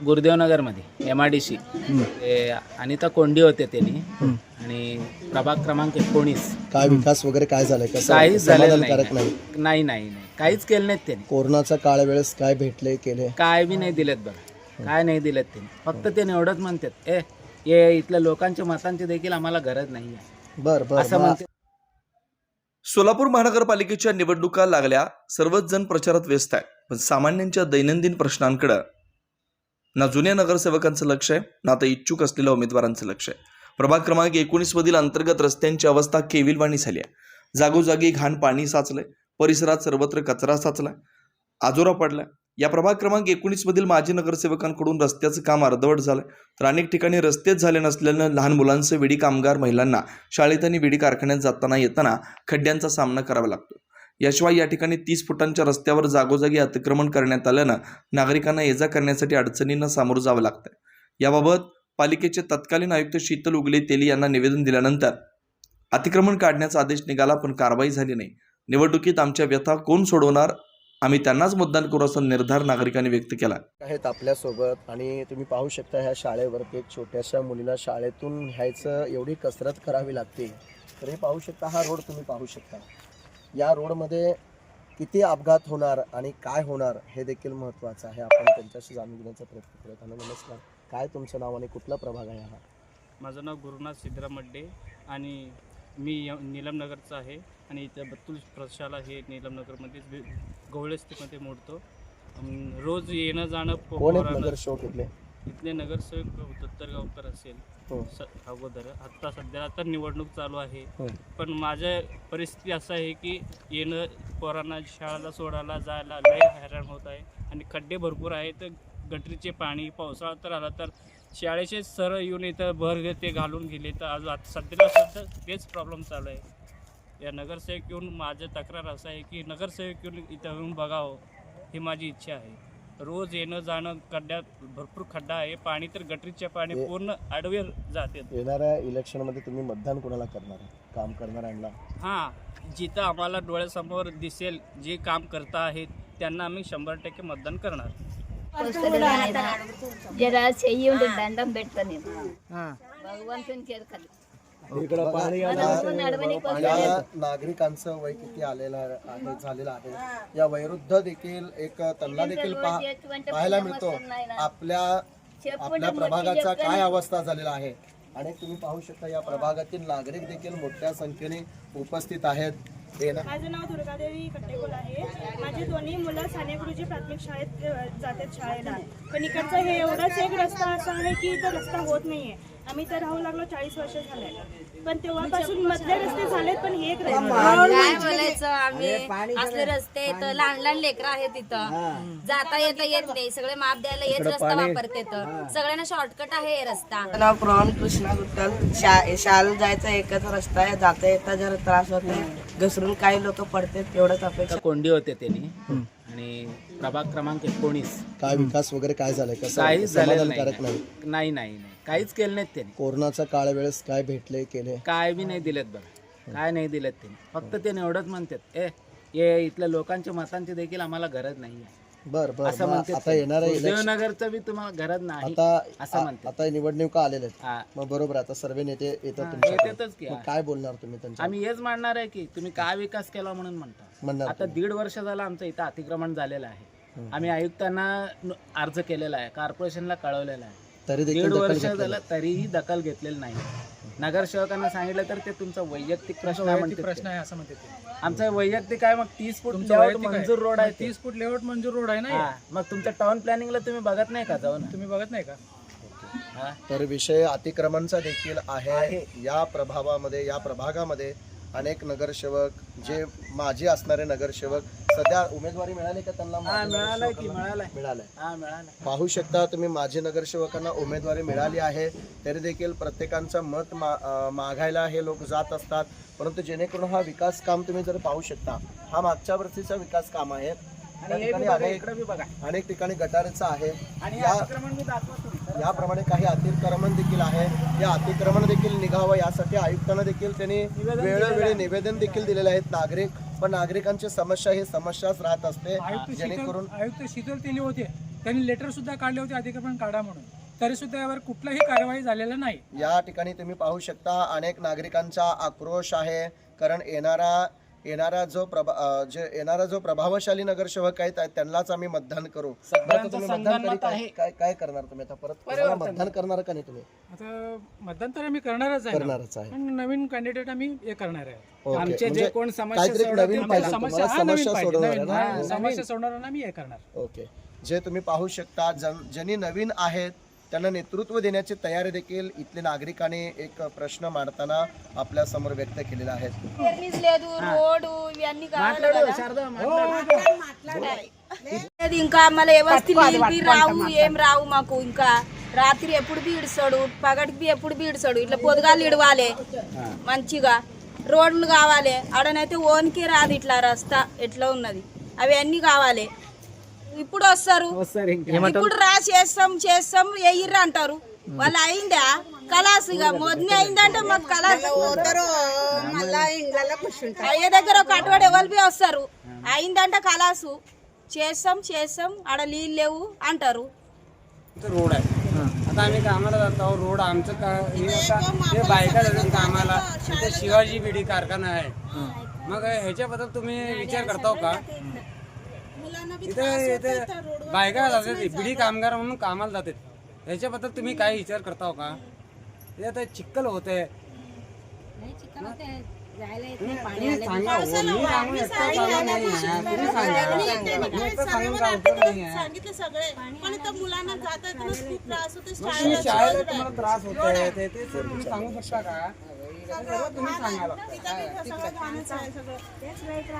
गुरुदेवनगरमध्ये M I D C ते अनिता कोंडी होते त्यांनी आणि प्रभाग क्रमांक एकोणीस. काय विकास वगैरे काय झालाय? कसं काहीच झालेलं समाधानकारक नाही. नाही? नाही नाही नाही. काहीच केलं नाहीत त्यांनी. कोरोनाचा काळ वेळेस काय भेटले केले? काय बी नाही दिलेत बघा. काय नाही दिलेत त्यांनी. फक्त त्यांनी एवढंच म्हणतात ए ये इथल्या लोकांच्या मतांची देखील आम्हाला गरज नाही आहे बर बर. असं म्हणते. सोलापूर महानगरपालिकेच्या निवडणुका लागल्या सर्वच जण प्रचारात व्यस्त आहे पण सामान्यांच्या दैनंदिन प्रश्नांकडं ना जुन्या नगरसेवकांचं लक्ष आहे ना आता इच्छुक असलेल्या उमेदवारांचं लक्ष आहे. प्रभाग क्रमांक एकोणीसमधील अंतर्गत रस्त्यांची अवस्था केविलवाणी झाली आहे. जागोजागी घाण पाणी साचलंय परिसरात सर्वत्र कचरा साचलाय आजोरा पडलाय. या प्रभाग क्रमांक एकोणीसमधील माजी नगरसेवकांकडून रस्त्याचं काम अर्धवट झालंय. तर अनेक ठिकाणी रस्तेच झाले नसल्यानं लहान मुलांचं विडी कामगार महिलांना शाळेत आणि विडी कारखान्यात जाताना येताना खड्ड्यांचा सामना करावा लागतो. याशिवाय या ठिकाणी तीस फुटांच्या रस्त्यावर जागोजागी अतिक्रमण करण्यात आल्यानं नागरिकांना ये जा करण्यासाठी अडचणींना सामोरं जावं लागतं याबाबत पालिकेचे तत्कालीन आयुक्त शीतल उगले तेली यांना निवेदन दिल्यानंतर अतिक्रमण काढण्याचा आदेश निघाला पण कारवाई झाली नाही. निवडणुकीत आमच्या व्यथा कोण सोडवणार? आम्ही त्यांनाच मतदान करू असा निर्धार नागरिकांनी व्यक्त केला. आहेत आपल्यासोबत आणि तुम्ही पाहू शकता ह्या शाळेवरती एक छोट्याशा मुलीला शाळेतून ह्यायचं एवढी कसरत करावी लागते. तर हे पाहू शकता हा रोड तुम्ही पाहू शकता. या रोडमध्ये किती अपघात होणार आणि काय होणार हे देखील महत्त्वाचं आहे. आपण त्यांच्याशी जाणून घेण्याचा प्रयत्न करत आहोत नमस्कार. काय तुमचं नाव आणि कुठला प्रभाग आहे हा? माझं नाव गुरुनाथ सिद्धराम मड्डे आणि मी य नीलमनगरचा आहे आणि इथं बत्तूल प्रशाला हे नीलमनगरमध्येच वि- गवळस्तीमध्ये मोडतो. रोज येणं जाणं कोण आहेत नगरसेवक इथले? इथले नगरसेवक दत्तरगावकर असेल. हो. स अगोदर. आत्ता सध्या आता निवडणूक चालू आहे. हो. पण माझ्या परिस्थिती असं आहे की येणं पोरांना शाळेला सोडायला जायला लय हैराण होत आहे. आणि खड्डे भरपूर आहेत. गटरीचे पाणी पावसाळा तर आला तर शाळेचे सर येऊन इथं भर ते घालून गेले. तर आज आता सध्याला सध्या तेच प्रॉब्लेम चालू आहे. या नगरसेवक येऊन माझं तक्रार असं आहे की नगरसेवक येऊन इथं येऊन बघावं ही माझी इच्छा आहे. रोज येणं जाणं खड्ड्यात भरपूर खड्डा आहे पाणी तर गटरीचे पाणी हे- पूर्ण आडवे जाते येणाऱ्या इलेक्शनमध्ये तुम्ही मतदान कोणाला करणार आहे काम करणाऱ्यांना हां जिथं आम्हाला डोळ्यासमोर दिसेल जे काम करता आहेत त्यांना आम्ही शंभर टक्के मतदान करणार జర చెయ్యి ఉండి దండం పెడతాను నేను భగవంతుని చేరుకలు नागरिकांचं वय किती आलेलं आहे. झालेलं आहे या वयरुद्ध देखील एक तल्ला देखील पाहायला मिळतो. आपल्या आपल्या प्रभागाचा काय अवस्था झालेला आहे? आणि तुम्ही पाहू शकता या प्रभागातील नागरिक देखील मोठ्या संख्येने उपस्थित आहेत. माझं नाव दुर्गादेवी कट्टेकोल आहे. माझी दोन्ही मुलं साने गुरुजी प्राथमिक शाळेत जातात शाळेला. पण इकडचं हे एवढाच एक रस्ता असा आहे की इथं रस्ता होत नाहीये. आम्ही तर राहू लागलो चाळीस वर्ष झाले पण तेव्हापासून मधले रस्ते झालेत पण हे एक काय बोलायचं? आम्ही असले रस्ते तर लहान लहान लेकरं आहेत तिथं जाता येता येत नाही. सगळे माप द्यायला हेच रस्ता वापरते सगळ्यांना शॉर्टकट आहे हे रस्ता. नाव प्रॉन कृष्णा गुट्टल शा शाळेला जायचा एकच रस्ता आहे. जाता येता जरा त्रास होते घसरून काही लोक पडतात एवढंच अपेक्षा. कोंडी होते त्यांनी. आणि प्रभाग क्रमांक एकोणीस. काय विकास वगैरे काय झालाय? कसं काहीच झालेलं समाधानकारक नाही. नाही? नाही नाही नाही. काहीच केलं नाहीत त्यांनी. कोरोनाचा काळ वेळेस काय भेटले केले? काय बी नाही दिलेत बघा. काय नाही दिलेत त्यांनी. फक्त त्यांनी एवढंच म्हणतात ए ये इथल्या लोकांच्या मतांची देखील आम्हाला गरज नाही आहे. बर बर. असं मग म्हणतात आता येणाऱ्या इलेक्शन देवनगरचं बी तुम्हाला गरज नाही. आता असं म्हणतात. आता निवडणुका आलेल्या आहेत. हा. मग बरोबर आहे, आता सर्व नेते येतात तुमच्याकडे. येतातच की, मग. काय बोलणार तुम्ही त्यांच्या आम्ही हेच मांडणार आहे की तुम्ही काय विकास केला म्हणून म्हणता. म्हणणार आता दीड वर्ष झालं आमचं इथं अतिक्रमण झालेलं आहे. आम्ही आयुक्तांना न- अर्ज केलेला आहे कॉर्पोरेशनला कळवलेला आहे. तरी देखील दीड वर्ष झालं तरीही दखल घेतलेली नाही. नगरसेवकांना सांगितलं तर ते तुमचा वैयक्तिक प्रश्न आहे प्रश्न. आहे असं म्हणते ते. आमचा वैयक्तिक आहे मग तीस फूट तुमचं layout वैयक्तिक आहे. मंजूर रोड आहे तीस फूट लेआउट मंजूर रोड आहे ना हा, मग तुमच्या टाउन प्लॅनिंगला तुम्ही बघत नाही का जाऊन? तुम्ही बघत नाही का? हा? तर विषय अतिक्रमणचा देखील आहे. या प्रभावामध्ये या प्रभागामध्ये अनेक नगरसेवक जे माजी असणारे नगरसेवक सध्या उमेदवारी मिळाली का त्यांना हा माजी मिळालाय की नगरसेवकांना? मिळालाय. मिळालंय. हा मिळाला पाहू शकता तुम्ही माजी नगरसेवकांना उमेदवारी मिळाली आहे तरी देखील प्रत्येकांचं मत मा अं, मागायला हे लोक जात असतात. परंतु जेणेकरून हा विकास काम तुम्ही जर पाहू शकता हा मागच्या वर्षीचा विकास काम आहे. त्या आणि हे ठिकाणी बी बघा अनेक इकडे बी बघा. अनेक ठिकाणी गटारीचं आहे. आणि हे या अतिक्रमण मी दाखवतो याप्रमाणे काही अतिक्रमण देखील आहे. या अतिक्रमण देखील निघावं यासाठी आयुक्तांना देखील त्यांनी वेळोवेळी आहे. निवेदन देखील दिलेले आहेत नागरिक पण नागरिकांची समस्या ही समस्याच राहत असते. आयुक्त जेणेकरून आयुक्त शीतल तेली होते. त्यांनी लेटर सुद्धा काढले होते अतिक्रमण काढा म्हणून. तरी सुद्धा यावर कुठलाही कारवाई झालेला नाही. या ठिकाणी तुम्ही पाहू शकता अनेक नागरिकांचा आक्रोश आहे. कारण येणारा येणारा जो प्रभा जे येणारा जो प्रभावशाली नगरसेवक आहेत त्यांनाच आम्ही मतदान करू बरं, तुम्ही मतदान काय आहे. काय काय करणार तुम्ही आता परत मतदान करणार का नाही तुम्ही आता मतदान तर आम्ही करणारच आहे ना. करणारच आहे पण नवीन कॅन्डिडेट आम्ही हे करणार आहे ओके. आमचे जे म्हणजे कोण समस्या काहीतरी सोडवतील नवीन पाहिजे समस्या तुम्हाला हा नवीन समस्या पाहिजे सोडवणार नवीन. हा? समस्या सोडवणारा आम्ही हे करणार ओके जे तुम्ही पाहू शकता जन ज्यांनी नवीन आहेत त्यांना नेतृत्व देण्याची तयारी देखील इथले नागरिकांनी एक प्रश्न मांडताना आपल्या समोर व्यक्त केलेला आहे पेरणीच లేదు రోడ్డు ఇవన్నీ కావాలి మాట్లాడు కదా శారదా మాట్లాడు లేదు ఇంకా మళ్ళీ వ్యవస్థ నీళ్ళు రావు ఏం రావు మాకు ఇంకా రాత్రి ఎప్పుడు బి ఇడుస్తాడు పగటికి బి ఎప్పుడు బి ఇడుస్తాడు ఇట్లా పొద్దుగాలు ఇడవాలి మంచిగా రోడ్లు కావాలి ఆడనైతే ఓన్కే రాదు ఇట్లా రస్తా ఎట్లా ఉన్నది అవి అన్ని కావాలి ఇప్పుడు వస్తారు వస్తారు ఇంకా ఇప్పుడు రా చేస్తాం చేస్తాం ఎయ్యిర్రు అంటారు వాళ్ళు అయిందా కలాస్ ఇక మొదలు అయిందంటే మాకు కలాస్ అయ్యే దగ్గర ఒక అటువంటి ఎవరు బి వస్తారు అయిందంటే కలాసు చేస్తాం చేస్తాం ఆడ నీళ్ళు లేవు అంటారు रोड आहे आता आम्ही कामाला जातो रोड आमचं का हे आता हे बायका जातात कामाला इथे शिवाजी बिडी कारखाना आहे मग ह्याच्याबद्दल तुम्ही विचार करताव का इथे इथे बायका जातात बिडी कामगार म्हणून कामाला जातात. ह्याच्याबद्दल तुम्ही काय विचार करताव का? हे आता चिक्कल होते तुम्ही सांगा हो, मी सांगून एकटं चालणार नाही आहे. तुम्ही सांगा. मी एकटं सांगून काय उपयोग नाही आहे? सांगितले सगळे. पण इथं मुलांना जाता येताना खूप त्रास होते मग तुम्ही शाळेला तुम्हाला त्रास होतोय ते ते सर तुम्ही सांगू शकता का?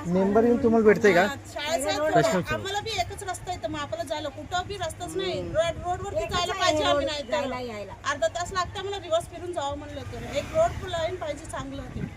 मेंबर येऊन तुम्हाला भेटते का? शाळेचा आम्हाला बी एकच रस्ता येतं मग आपल्याला जायला कुठं बी रस्ताच नाही रोड रोडवरती जायला पाहिजे आम्ही नाही तर. अर्धा तास लागतं मला दिवस फिरून जावं म्हणलं तर एक रोड लाईन पाहिजे चांगलं ते